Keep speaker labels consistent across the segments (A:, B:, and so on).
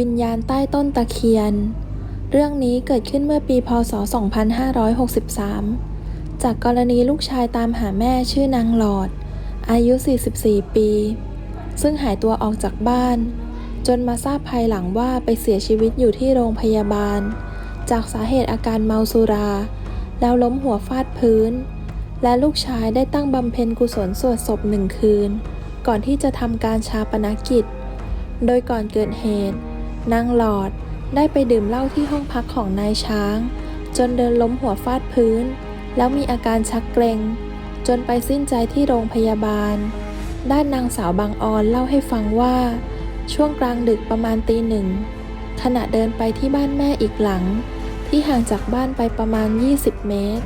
A: วิญญาณใต้ต้นตะเคียน เรื่องนี้เกิดขึ้นเมื่อปี พศ 2563 จากกรณีลูกชายตามหาแม่ชื่อนางหลอด อายุ 44 ปี ซึ่งหายตัวออกจากบ้าน จนมาทราบภายหลังว่าไปเสียชีวิตอยู่ที่โรงพยาบาล จากสาเหตุอาการเมาสุรา แล้วล้มหัวฟาดพื้น และลูกชายได้ตั้งบำเพ็ญกุศลสวดศพหนึ่งคืน ก่อนที่จะทำการชาปนกิจ โดยก่อนเกิดเหตุ นางหลอดได้ไปดื่มเหล้าที่ห้องพักของนายช้าง จนเดินล้มหัวฟาดพื้น แล้วมีอาการชักเกร็ง จนไปสิ้นใจที่โรงพยาบาล ด้านนางสาวบางออนเล่าให้ฟังว่า ช่วงกลางดึกประมาณตีหนึ่งขณะเดินไปที่บ้านแม่อีกหลัง ที่ห่างจากบ้านไปประมาณ 20 เมตร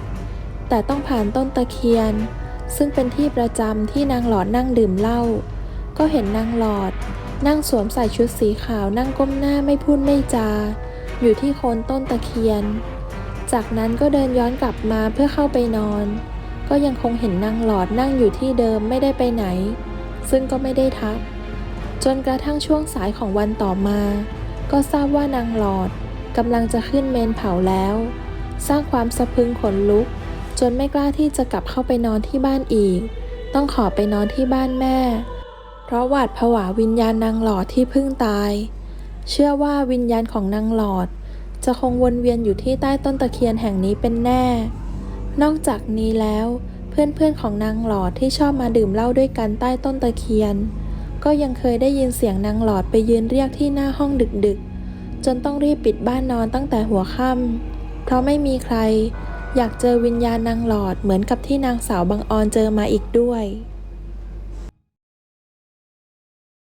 A: แต่ต้องผ่านต้นตะเคียน ซึ่งเป็นที่ประจำที่นางหลอดนั่งดื่มเหล้าก็เห็นนางหลอด นั่งสวมใส่ชุดสีขาวนั่งก้มหน้าไม่พูดไม่จา อยู่ที่โคนต้นตะเคียน จากนั้นก็เดินย้อนกลับมาเพื่อเข้าไปนอน ก็ยังคงเห็นนางหลอดนั่งอยู่ที่เดิมไม่ได้ไปไหน ซึ่งก็ไม่ได้ทัก จนกระทั่งช่วงสายของวันต่อมา ก็ทราบว่านางหลอดกำลังจะขึ้นเมนเผาแล้ว สร้างความสะพึงขนลุก จนไม่กล้าที่จะกลับเข้าไปนอนที่บ้านอีก ต้องขอไปนอนที่บ้านแม่ เพราะหวาดผวาวิญญาณนางหลอดที่เพิ่งตาย เชื่อว่าวิญญาณของนางหลอด จะคงวนเวียนอยู่ที่ใต้ต้นตะเคียนแห่งนี้เป็นแน่ นอกจากนี้แล้ว เพื่อนๆของนางหลอดที่ชอบมาดื่มเหล้าด้วยกันใต้ต้นตะเคียน ก็ยังเคยได้ยินเสียงนางหลอดไปยืนเรียกที่หน้าห้องดึกๆ จนต้องรีบปิดบ้านนอนตั้งแต่หัวค่ำเพราะไม่มีใคร อยากเจอวิญญาณนางหลอดเหมือนกับที่นางสาวบางออนเจอมาอีกด้วย